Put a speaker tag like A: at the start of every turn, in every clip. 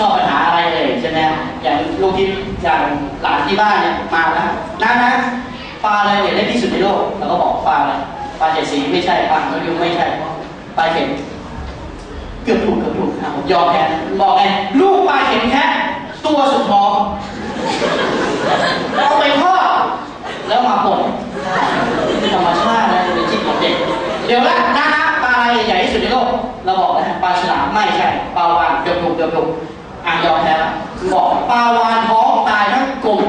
A: ชอบปัญหาอะไรเลยใช่ไหมอย่างลูกที่อย่างหลานที่บ้านเนี่ยมาแล้วนะนะปลาอะไรเนี่ยได้ที่สุดในโลกเราก็บอกปลาอะไรปลาเจ็ดสีไม่ใช่ปลาเขายุงไม่ใช่ปลาเข็มเกือบถูกเกือบถูกผมยอมแพ้บอกไงลูกปลาเข็มแค่ตัวสุดท้องเอาไปทอดแล้วมาป่นธรรมชาตินะเป็นจิตของเด็กเดี๋ยวละนะนะปลาอะไรใหญ่ที่สุดในโลกเราบอกนะฮะปลาฉลามไม่ใช่ปลาวานเกือบถูกเกือบถูก อะยอมแพ้ละบอกปลาวานท้องตายทั้งกลุ่ม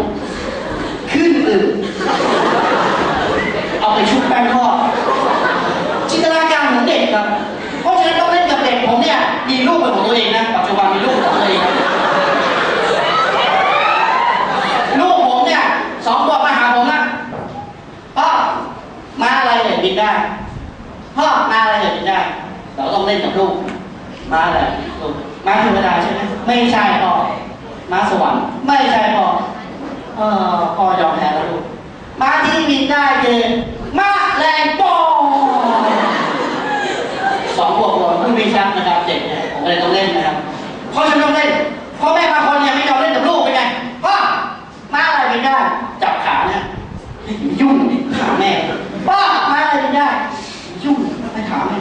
A: ขึ้นอืดเอาไปชุบแป้งทอดจินตนาการของเด็กครับ เพราะฉะนั้นต้องเล่นกับเด็กผมเนี่ยมีลูกเป็นของตัวเองนะปัจจุบันมีลูกเป็นของตัวเองลูกผมเนี่ยสองขวบมาหาผมนะพ่อมาอะไรเนี่ยบินได้พ่อมาอะไรเนี่ยบินได้ เราต้องเล่นกับลูกมาอะไรลูกมาเทวดาใช่ไหม ไม่ใช่พ่อมาสวรรค์ไม่ใช่พ่อเออพ่อยอมแพ้แล้วลูกมาที่บินได้คือมาแรงปองสองขวก่อนเพิ่งมีชักนะครับเด็กเนี่ยผมเลยต้องเล่นนะครับเพราะฉันต้องเล่นพ่อแม่บางคนเนี่ยไม่ยอมเล่นกับลูกเป็นไงพ่อมาอะไรไม่ได้จับขาเนี่ยยุ่งขาแม่พ่อมาอะไรไม่ได้ ยุ่งไม่ถามแม่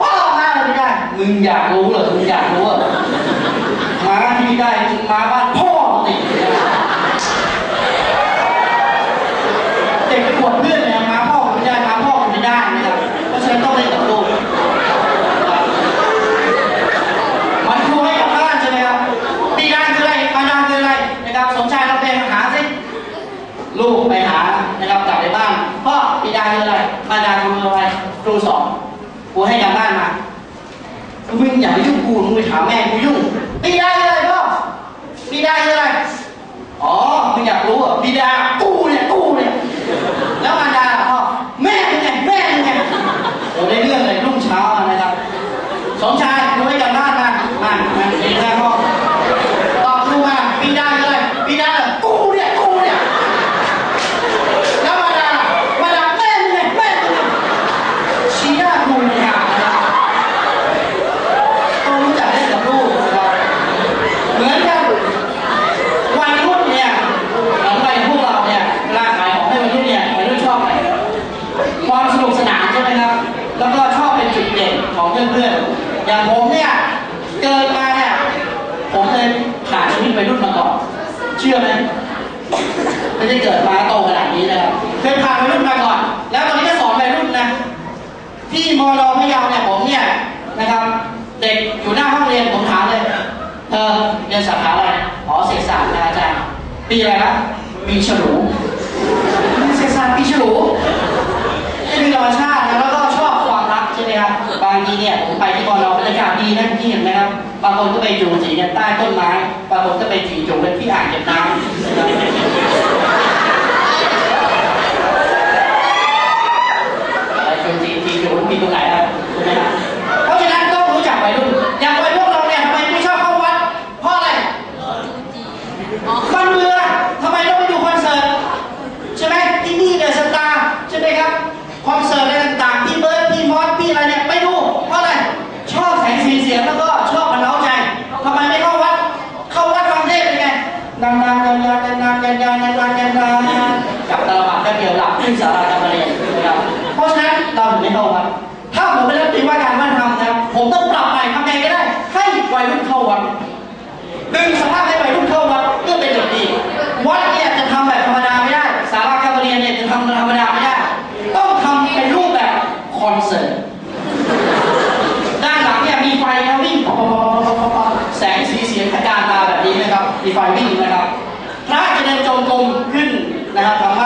A: พ่อมาอะไรไม่ได้ มึงอยากรู้เหรอ มึงอยากรู้เหรอ มาที่ได้มึงมาบ้านพ่อติเด็กขวบเพื่อนเนี่ยมาพ่อไม่ได้มาพ่อไม่ได้นะครับเพราะฉะนั้นต้องเล่นกับลูกมันครูให้กลับบ้านใช่ไหมครับปีดาคืออะไรมารดาคืออะไรนะครับสมชายเราไปหาสิลูกไปหานะครับกลับไปบ้านพ่อปีดาคืออะไรมาดาคืออะไรครูสอนครูให้กลับบ้านมามึงอย่าไปยุ่งกูมึงไปถามแม่กูยุ่ง ปีดาอะไรพ่อบีดาอะไร อ๋อมึงอยากรู้อะบีดากูเนี่ยกูเนี่ยแล้วมารดาล่ะพ่อแม่มึงไงแม่มึงไงโอ้ได้เรื่องเลยรุ่งเช้ามานะครับ สมชายดูให้กันบ้านมามามาเรียนหน้าห้องตอบครูมาปีดาเลยปีดาเลยกูเนี่ยกูเนี่ยแล้วมาดามาดาแม่มึงไงแม่มึงไงชี้หน้าครูเนี่ยนะครับต้องรู้จักเล่นกับลูกนะครับเหมือนกันวัยรุ่นเนี่ยเหมือนวัยพวกเราเนี่ยเวลาขายของให้วัยรุ่นเนี่ยวัยรุ่นชอบอะไร ความสนุกสนานใช่ไหมครับ แล้วก็ชอบเป็นจุดเด่นของเพื่ อย่างผมเนี่ยเกิดมาเนี่ยผมเคยผ่านชีวิตวัยรุ่นมาก่อน เชื่อไหมไม่ได้เกิดมาโตขนาดนี้นะครับเคยผ่านวัยรุ่นมาก่อน แล้วตอนนี้ก็สอนวัยรุ่นนะที่มอลพะเยาเนี่ยผมเนี่ยนะครับ เด็กอยู่หน้าห้องเรียนผมถามเลยเธอเรียนสาขาอะไรอ๋อเศรษฐศาสตร์นะอาจารย์ปีอะไรนะปีฉลู บบางคนก็ไปจูจีกันใต้ต้นไม้ บางคนก็ไปจีจูกันที่อ่างเก็บน้ำนะครับอะไรจูจีจีจูมีตรงไหนครับใช่ไหมครับเพราะฉะนั้นต้องรู้จักวัยรุ่น อย่างวัยพวกเราเนี่ยทำไมไม่ชอบเข้าวัด เพราะอะไรมันเบื่อทำไมต้องไปดูคอนเสิร์ต ใช่ไหมที่นี่เดอะสตาร์ใช่ไหมครับ คอนเสิร์ต อนเสิร์ตด้านหลังเนี่ยมีไฟนะวิ่งแสงสีเสียงกระจายตาแบบนี้นะครับ มีไฟวิ่งนะครับ พระจะเดินจงกรมขึ้นนะครับธรรมะ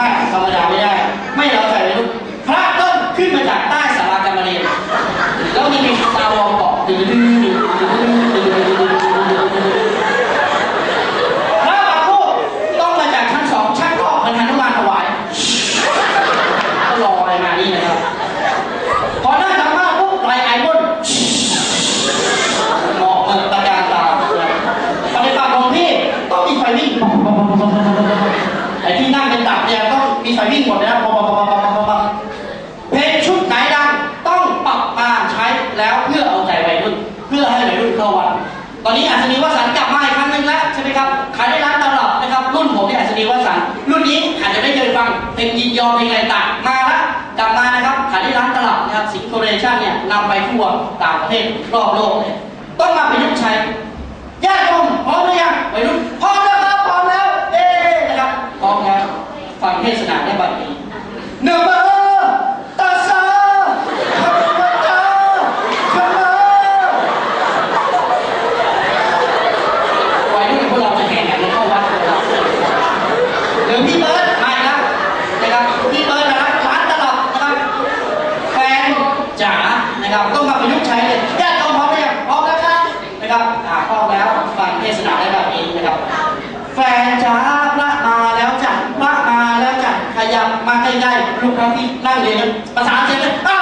A: ประการตาปฏิบัติของพี่ยต้องมีไฟวิ่งส่วิ่งหมดนะปั๊บปั๊บเพลงชุดไหนดังต้องปรับมาใช้แล้วเพื่อเอาใจวัยรุ่นเพื่อให้วัยรุ่นเข้าวัดตอนนี้อัศนีวสันกลับมาอีกครั้งหนึ่งแล้วใช่ไหมครับขายได้ร้านตลับนะครับรุ่นผมเนี่ยอัศนีวสันรุ่นนี้อาจจะได้เคยฟังเพลงยินยอมเพลงอะไรต่างมาล้วกลับมานะครับขายได้ร้านตลับนะครับสิงคโคเรชั่นเนี่ยนำไปทั่วต่างประเทศรอบโลกเลยต้องมาประยุกต์ใช้ญาติโยมพร้อมหรือยังวัยรุ่นพร้อมแล้วครับพร้อมแล้ว เอ๊ะนะครับพร้อมแล้วฟังเทศนาได้บัดนี้เนื้อมาตาซาขบวนตาขมาวัยรุ่นพวกเราจะแข่งกันเข้าวัดนะครับเดี๋ยวพี่เบิร์ดมาอีกแล้วนะครับพี่เบิร์ดนะครับร้านตลอดนะครับ แฟนจ๋านะครับต้องมาประยุกต์ใช้เลยญาติโยมพร้อมหรือยังพร้อมแล้วครับนะครับอ่าพร้อมแล้วฟังเทศนาได้แบบนี้นะครับ แฟนจ๋าพระมาแล้วจ้ะพระมาแล้วจ้ะข ยับมาใกล้ๆลูกค้าที่นั่งเรียนกันประสานเสียงเลยอ้า